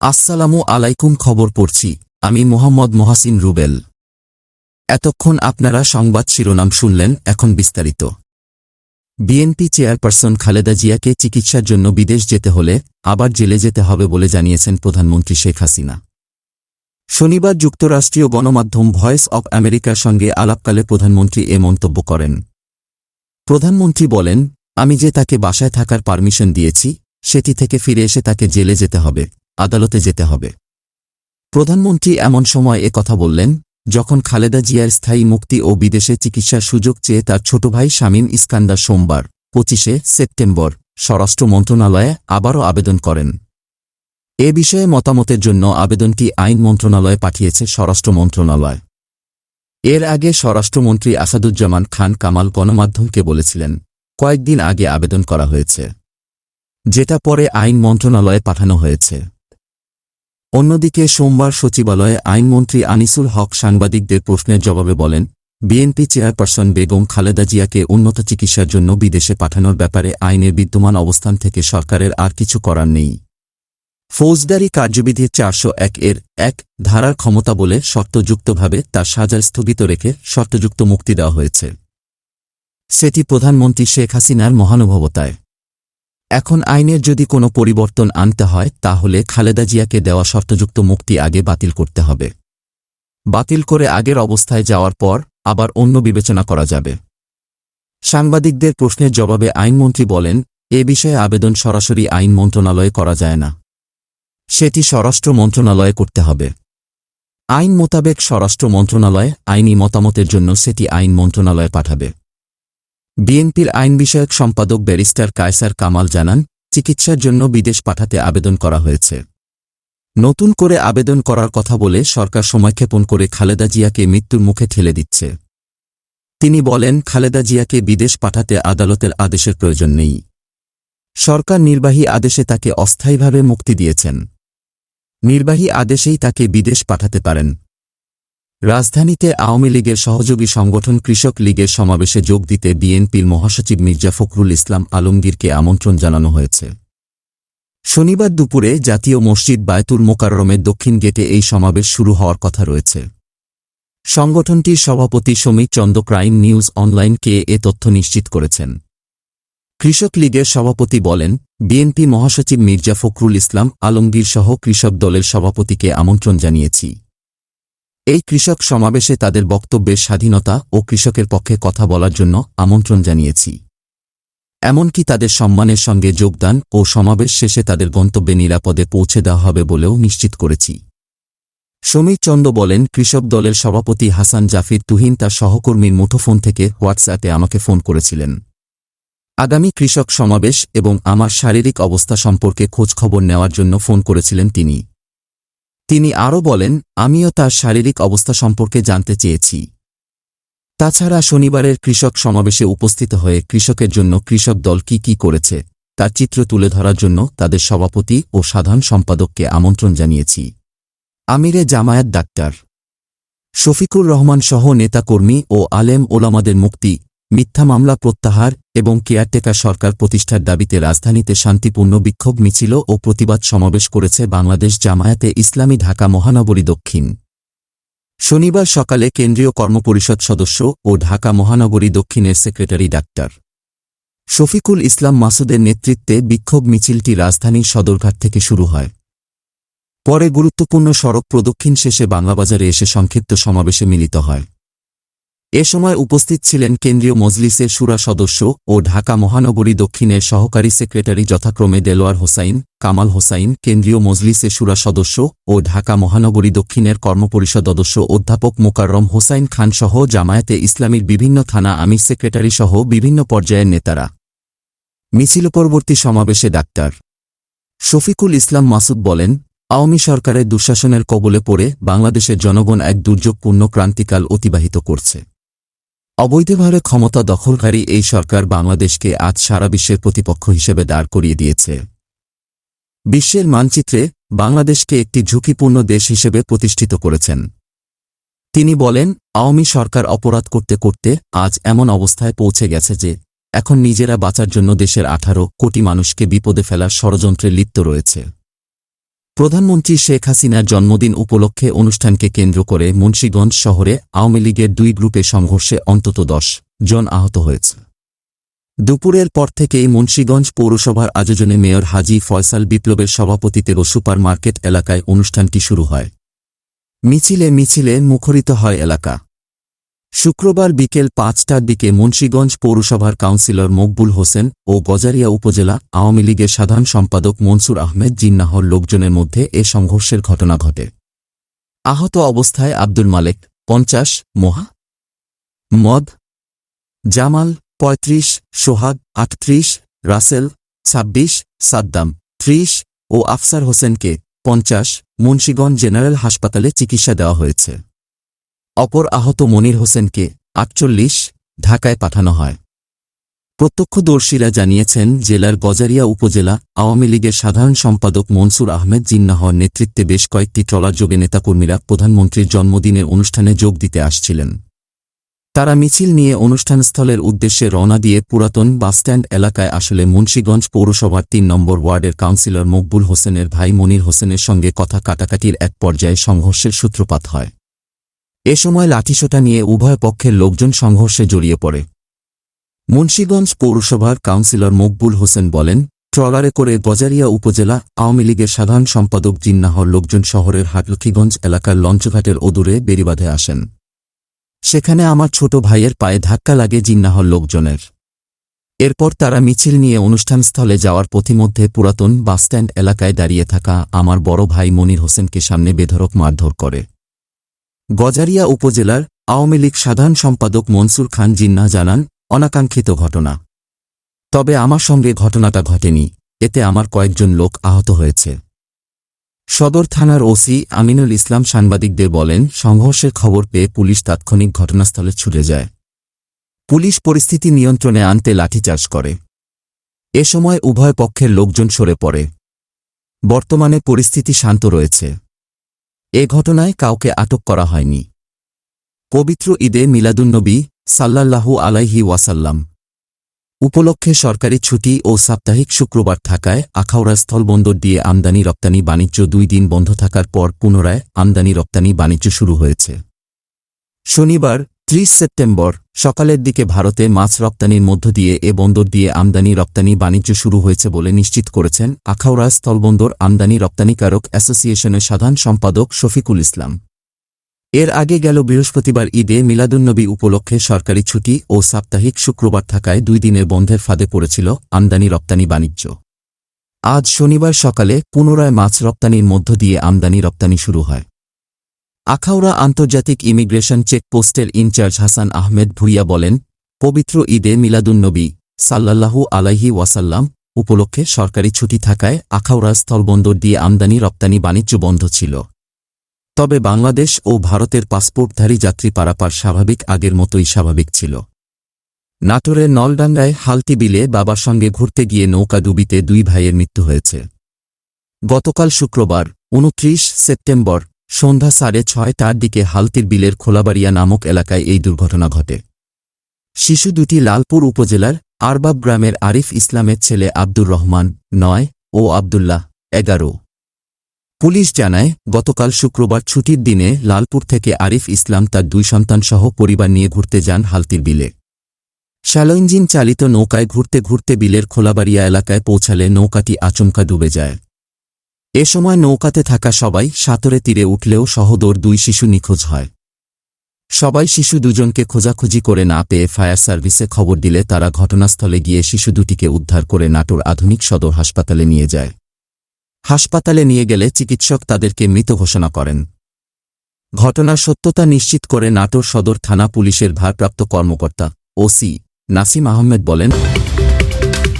আসসালামু আলাইকুম খবর পড়ছি। আমি মোহাম্মদ মহাসিন রুবেল। এতক্ষণ আপনারা সংবাদ শিরোনাম শুনলেন, এখন বিস্তারিত। বিএনপি চেয়ারপারসন খালেদা জিয়াকে চিকিৎসার জন্য বিদেশ যেতে হলে আবার জেলে যেতে হবে বলে জানিয়েছেন প্রধানমন্ত্রী শেখ হাসিনা। শনিবার যুক্তরাষ্ট্রীয় গণমাধ্যম ভয়েস অব আমেরিকার সঙ্গে আলাপকালে প্রধানমন্ত্রী এ মন্তব্য করেন। প্রধানমন্ত্রী বলেন, আমি যে তাকে বাসায় থাকার পারমিশন দিয়েছি, সেটি থেকে ফিরে এসে তাকে জেলে যেতে হবে। আদালতে যেতে হবে। প্রধানমন্ত্রী এমন সময় এ কথা বললেন, যখন খালেদা জিয়ার স্থায়ী মুক্তি ও বিদেশে চিকিৎসার সুযোগ চেয়ে তার ছোট ভাই শামীম ইস্কান্দার সোমবার, পঁচিশে সেপ্টেম্বর, স্বরাষ্ট্র মন্ত্রণালয়ে আবারও আবেদন করেন। এ বিষয়ে মতামতের জন্য আবেদনটি আইন মন্ত্রণালয়ে পাঠিয়েছে স্বরাষ্ট্র মন্ত্রণালয়। এর আগে স্বরাষ্ট্রমন্ত্রী আসাদুজ্জামান খান কামাল গণমাধ্যমকে বলেছিলেন, কয়েকদিন আগে আবেদন করা হয়েছে। যেটা পরে আইন মন্ত্রণালয়ে পাঠানো হয়েছে। অন্যদিকে সোমবার সচিবালয়ে আইনমন্ত্রী আনিসুল হক সাংবাদিকদের প্রশ্নের জবাবে বলেন, বিএনপি চেয়ারপারসন বেগম খালেদা জিয়াকে উন্নত চিকিৎসার জন্য বিদেশে পাঠানোর ব্যাপারে আইনের বিদ্যমান অবস্থান থেকে সরকারের আর কিছু করার নেই। ফৌজদারি কার্যবিধি চারশো এক এর এক ধারার ক্ষমতা বলে শর্তযুক্তভাবে তার সাজার স্থগিত রেখে শর্তযুক্ত মুক্তি দেওয়া হয়েছে। সেটি প্রধানমন্ত্রী শেখ হাসিনার মহানুভবতায়। এখন আইনের যদি কোনো পরিবর্তন আনতে হয়, তাহলে খালেদা জিয়াকে দেওয়া শর্তযুক্ত মুক্তি আগে বাতিল করতে হবে। বাতিল করে আগের অবস্থায় যাওয়ার পর আবার অন্য বিবেচনা করা যাবে। সাংবাদিকদের প্রশ্নের জবাবে আইনমন্ত্রী বলেন, এ বিষয়ে আবেদন সরাসরি আইন মন্ত্রণালয়ে করা যায় না। সেটি স্বরাষ্ট্র মন্ত্রণালয়ে করতে হবে। আইন মোতাবেক স্বরাষ্ট্র মন্ত্রণালয় আইনি মতামতের জন্য সেটি আইন মন্ত্রণালয়ে পাঠাবে। বিএনপির আইন বিষয়ক সম্পাদক ব্যারিস্টার কায়সার কামাল জানান, চিকিৎসার জন্য বিদেশ পাঠাতে আবেদন করা হয়েছে। নতুন করে আবেদন করার কথা বলে সরকার সময়ক্ষেপণ করে খালেদা জিয়াকে মৃত্যুর মুখে ঠেলে দিচ্ছে। তিনি বলেন, খালেদা জিয়াকে বিদেশ পাঠাতে আদালতের আদেশের প্রয়োজন নেই। সরকার নির্বাহী আদেশে তাকে অস্থায়ীভাবে মুক্তি দিয়েছেন। নির্বাহী আদেশেই তাকে বিদেশ পাঠাতে পারেন। রাজধানীতে আওয়ামী লীগের সহযোগী সংগঠন কৃষক লীগের সমাবেশে যোগ দিতে বিএনপির মহাসচিব মির্জা ফখরুল ইসলাম আলমগীরকে আমন্ত্রণ জানানো হয়েছে। শনিবার দুপুরে জাতীয় মসজিদ বায়তুল মোকাররমের দক্ষিণ গেটে এই সমাবেশ শুরু হওয়ার কথা রয়েছে। সংগঠনটির সভাপতি সমীক চন্দ্র ক্রাইম নিউজ অনলাইনকে এ তথ্য নিশ্চিত করেছেন। কৃষক লীগের সভাপতি বলেন, বিএনপি মহাসচিব মির্জা ফখরুল ইসলাম আলমগীর সহ কৃষক দলের সভাপতিকে আমন্ত্রণ জানিয়েছি। এই কৃষক সমাবেশে তাদের বক্তব্যের স্বাধীনতা ও কৃষকের পক্ষে কথা বলার জন্য আমন্ত্রণ জানিয়েছি। এমনকি তাদের সম্মানের সঙ্গে যোগদান ও সমাবেশ শেষে তাদের গন্তব্যে নিরাপদে পৌঁছে দেওয়া হবে বলেও নিশ্চিত করেছি। চন্দ বলেন, কৃষক দলের সভাপতি হাসান জাফির তুহিন তার সহকর্মীর মুঠোফোন থেকে হোয়াটসঅ্যাপে আমাকে ফোন করেছিলেন। আগামী কৃষক সমাবেশ এবং আমার শারীরিক অবস্থা সম্পর্কে খোঁজখবর নেওয়ার জন্য ফোন করেছিলেন তিনি। তিনি আরও বলেন, আমিও তার শারীরিক অবস্থা সম্পর্কে জানতে চেয়েছি। তাছাড়া শনিবারের কৃষক সমাবেশে উপস্থিত হয়ে কৃষকের জন্য কৃষক দল কি কি করেছে, তার চিত্র তুলে ধরার জন্য তাদের সভাপতি ও সাধারণ সম্পাদককে আমন্ত্রণ জানিয়েছি। আমিরে জামায়াত ডাক্তার। শফিকুর রহমান সহ নেতাকর্মী ও আলেম ওলামাদের মুক্তি মিথ্যা মামলা প্রত্যাহার এবং কেয়ারটেকার সরকার প্রতিষ্ঠার দাবিতে রাজধানীতে শান্তিপূর্ণ বিক্ষোভ মিছিল ও প্রতিবাদ সমাবেশ করেছে বাংলাদেশ জামায়াতে ইসলামী ঢাকা মহানগরী দক্ষিণ। শনিবার সকালে কেন্দ্রীয় কর্মপরিষদ সদস্য ও ঢাকা মহানগরী দক্ষিণের সেক্রেটারি ডাক্তার শফিকুল ইসলাম মাসুদের নেতৃত্বে বিক্ষোভ মিছিলটি রাজধানীর সদরঘাট থেকে শুরু হয়। পরে গুরুত্বপূর্ণ সড়ক প্রদক্ষিণ শেষে বাংলাবাজারে এসে সংক্ষিপ্ত সমাবেশে মিলিত হয়। এ সময় উপস্থিত ছিলেন কেন্দ্রীয় মজলিসের সুরা সদস্য ও ঢাকা মহানগরী দক্ষিণের সহকারী সেক্রেটারি যথাক্রমে দেলোয়ার হোসাইন, কামাল হোসাইন, কেন্দ্রীয় মজলিসের সুরা সদস্য ও ঢাকা মহানগরী দক্ষিণের কর্মপরিষদ সদস্য অধ্যাপক মোকাররম হোসাইন খান সহ জামায়াতে ইসলামীর বিভিন্ন থানা আমির সেক্রেটারি সহ বিভিন্ন পর্যায়ের নেতারা। মিছিল পরবর্তী সমাবেশে ডাক্তার শফিকুল ইসলাম মাসুদ বলেন, আওয়ামী সরকারের দুঃশাসনের কবলে পড়ে বাংলাদেশের জনগণ এক দুর্যোগপূর্ণ ক্রান্তিকাল অতিবাহিত করছে। অবৈধভাবে ক্ষমতা দখলকারী এই সরকার বাংলাদেশকে আজ সারা বিশ্বের প্রতিপক্ষ হিসেবে দাঁড় করিয়ে দিয়েছে। বিশ্বের মানচিত্রে বাংলাদেশকে একটি ঝুঁকিপূর্ণ দেশ হিসেবে প্রতিষ্ঠিত করেছেন। তিনি বলেন, আওয়ামী সরকার অপরাধ করতে করতে আজ এমন অবস্থায় পৌঁছে গেছে যে, এখন নিজেরা বাঁচার জন্য দেশের আঠারো কোটি মানুষকে বিপদে ফেলার ষড়যন্ত্রে লিপ্ত রয়েছে। প্রধানমন্ত্রী শেখ হাসিনার জন্মদিন উপলক্ষে অনুষ্ঠানকে কেন্দ্র করে মুন্সীগঞ্জ শহরে আওয়ামী লীগের দুই গ্রুপে সংঘর্ষে অন্তত দশ জন আহত হয়েছে। দুপুরের পর থেকেই মুন্সীগঞ্জ পৌরসভার আয়োজনে মেয়র হাজি ফয়সাল বিপ্লবের সভাপতিত্বে ও সুপার মার্কেট এলাকায় অনুষ্ঠানটি শুরু হয়। মিছিলে মিছিলে মুখরিত হয় এলাকা। শুক্রবার বিকেল পাঁচটার দিকে মুন্সীগঞ্জ পৌরসভার কাউন্সিলর মকবুল হোসেন ও গজারিয়া উপজেলা আওয়ামী লীগের সাধারণ সম্পাদক মনসুর আহমেদ জিন্নাহর লোকজনের মধ্যে এ সংঘর্ষের ঘটনা ঘটে। আহত অবস্থায় আব্দুল মালেক, পঞ্চাশ, মোহা, মদ, জামাল, পঁয়ত্রিশ, সোহাগ, আটত্রিশ, রাসেল, ছাব্বিশ, সাদ্দাম, ত্রিশ ও আফসার হোসেনকে পঞ্চাশ মুন্সীগঞ্জ জেনারেল হাসপাতালে চিকিৎসা দেওয়া হয়েছে। অপর আহত মনির হোসেনকে আটচল্লিশ ঢাকায় পাঠানো হয়। প্রত্যক্ষদর্শীরা জানিয়েছেন, জেলার গজারিয়া উপজেলা আওয়ামী লীগের সাধারণ সম্পাদক মনসুর আহমেদ জিন্নাহর নেতৃত্বে বেশ কয়েকটি ট্রলারযোগে নেতাকর্মীরা প্রধানমন্ত্রীর জন্মদিনের অনুষ্ঠানে যোগ দিতে আসছিলেন। তারা মিছিল নিয়ে অনুষ্ঠানস্থলের উদ্দেশ্যে রওনা দিয়ে পুরাতন বাসস্ট্যান্ড এলাকায় আসলে মুন্সীগঞ্জ পৌরসভার তিন নম্বর ওয়ার্ডের কাউন্সিলর মকবুল হোসেনের ভাই মনির হোসেনের সঙ্গে কথা কাটাকাটির এক পর্যায়ে সংঘর্ষের সূত্রপাত হয়। এ সময় লাঠিসোঁটা নিয়ে উভয় পক্ষের লোকজন সংঘর্ষে জড়িয়ে পড়ে। মুন্সীগঞ্জ পৌরসভার কাউন্সিলর মকবুল হোসেন বলেন, ট্রলারে করে গজারিয়া উপজেলা আওয়ামী লীগের সাধারণ সম্পাদক জিন্নাহর লোকজন শহরের হাটলক্ষীগঞ্জ এলাকার লঞ্চঘাটের অদূরে বেরিবাঁধে আসেন। সেখানে আমার ছোট ভাইয়ের পায়ে ধাক্কা লাগে জিন্নাহর লোকজনের। এরপর তারা মিছিল নিয়ে অনুষ্ঠানস্থলে যাওয়ার পথিমধ্যে পুরাতন বাসস্ট্যান্ড এলাকায় দাঁড়িয়ে থাকা আমার বড় ভাই মনির হোসেনকে সামনে বেধরক মারধর করে। গজারিয়া উপজেলার আওয়ামী লীগ সাধারণ সম্পাদক মনসুর খান জিন্না জানান, অনাকাঙ্ক্ষিত ঘটনা। তবে আমার সঙ্গে ঘটনাটা ঘটেনি, এতে আমার কয়েকজন লোক আহত হয়েছে। সদর থানার ওসি আমিনুল ইসলাম সাংবাদিকদের বলেন, সংঘর্ষের খবর পেয়ে পুলিশ তাৎক্ষণিক ঘটনাস্থলে ছুটে যায়। পুলিশ পরিস্থিতি নিয়ন্ত্রণে আনতে লাঠিচার্জ করে। এ সময় উভয় পক্ষের লোকজন সরে পড়ে। বর্তমানে পরিস্থিতি শান্ত রয়েছে। এ ঘটনায় কাউকে আটক করা হয়নি। পবিত্র ঈদে মিলাদুন্নবী সাল্লাল্লাহু আলাইহি ওয়াসাল্লাম। উপলক্ষে সরকারি ছুটি ও সাপ্তাহিক শুক্রবার থাকায় আখাউড়া স্থলবন্দর দিয়ে আমদানি রপ্তানি বাণিজ্য দুই দিন বন্ধ থাকার পর পুনরায় আমদানি রপ্তানি বাণিজ্য শুরু হয়েছে। শনিবার ত্রিশ সেপ্টেম্বর, সকালের দিকে ভারতে মাছ রপ্তানির মধ্য দিয়ে এ বন্দর দিয়ে আমদানি রপ্তানি বাণিজ্য শুরু হয়েছে বলে নিশ্চিত করেছেন আখাউড়া স্থলবন্দর আমদানি রপ্তানিকারক অ্যাসোসিয়েশনের সাধারণ সম্পাদক শফিকুল ইসলাম। এর আগে গেল বৃহস্পতিবার ঈদে মিলাদুন্নবী উপলক্ষে সরকারি ছুটি ও সাপ্তাহিক শুক্রবার থাকায় দুই দিনের বন্ধের ফাঁদে পড়েছিল আমদানি রপ্তানি বাণিজ্য। আজ শনিবার সকালে পুনরায় মাছ রপ্তানির মধ্য দিয়ে আমদানি রপ্তানি শুরু হয়। আখাউড়া আন্তর্জাতিক ইমিগ্রেশন চেকপোস্টের ইনচার্জ হাসান আহমেদ ভুইয়া বলেন, পবিত্র ঈদে মিলাদুন্নবী সাল্লাল্লাহু আলাইহি ওয়াসাল্লাম উপলক্ষে সরকারি ছুটি থাকায় আখাউড়া স্থলবন্দর দিয়ে আমদানি রপ্তানি বাণিজ্য বন্ধ ছিল। তবে বাংলাদেশ ও ভারতের পাসপোর্টধারী যাত্রী পারাপার স্বাভাবিক আগের মতোই স্বাভাবিক ছিল। নাটোরের নলডাঙ্গায় হালতি বিলে বাবার সঙ্গে ঘুরতে গিয়ে নৌকা ডুবিতে দুই ভাইয়ের মৃত্যু হয়েছে। গতকাল শুক্রবার, উনত্রিশ সেপ্টেম্বর সন্ধ্যা সাড়ে ছয়টার দিকে হালতির বিলের খোলাবাড়িয়া নামক এলাকায় এই দুর্ঘটনা ঘটে। শিশু দুটি লালপুর উপজেলার আরবাব গ্রামের আরিফ ইসলামের ছেলে আব্দুর রহমান, নয়, ও আবদুল্লাহ, এগারো। পুলিশ জানায়, গতকাল শুক্রবার ছুটির দিনে লালপুর থেকে আরিফ ইসলাম তার দুই সন্তানসহ পরিবার নিয়ে ঘুরতে যান হালতির বিলে। শ্যালোইঞ্জিন চালিত নৌকায় ঘুরতে ঘুরতে বিলের খোলাবাড়িয়া এলাকায় পৌঁছালে নৌকাটি আচমকা ডুবে যায়। এ সময় নৌকাতে থাকা সবাই সাঁতরে তীরে উঠলেও সহদর দুই শিশু নিখোঁজ হয়। সবাই শিশু দুজনকে খোঁজাখুঁজি করে না পেয়ে ফায়ার সার্ভিসে খবর দিলে তারা ঘটনাস্থলে গিয়ে শিশু দুটিকে উদ্ধার করে নাটোর আধুনিক সদর হাসপাতালে নিয়ে যায়। হাসপাতালে নিয়ে গেলে চিকিৎসক তাদেরকে মৃত ঘোষণা করেন। ঘটনার সত্যতা নিশ্চিত করে নাটোর সদর থানা পুলিশের ভারপ্রাপ্ত কর্মকর্তা, ওসি, নাসিম আহমেদ বলেন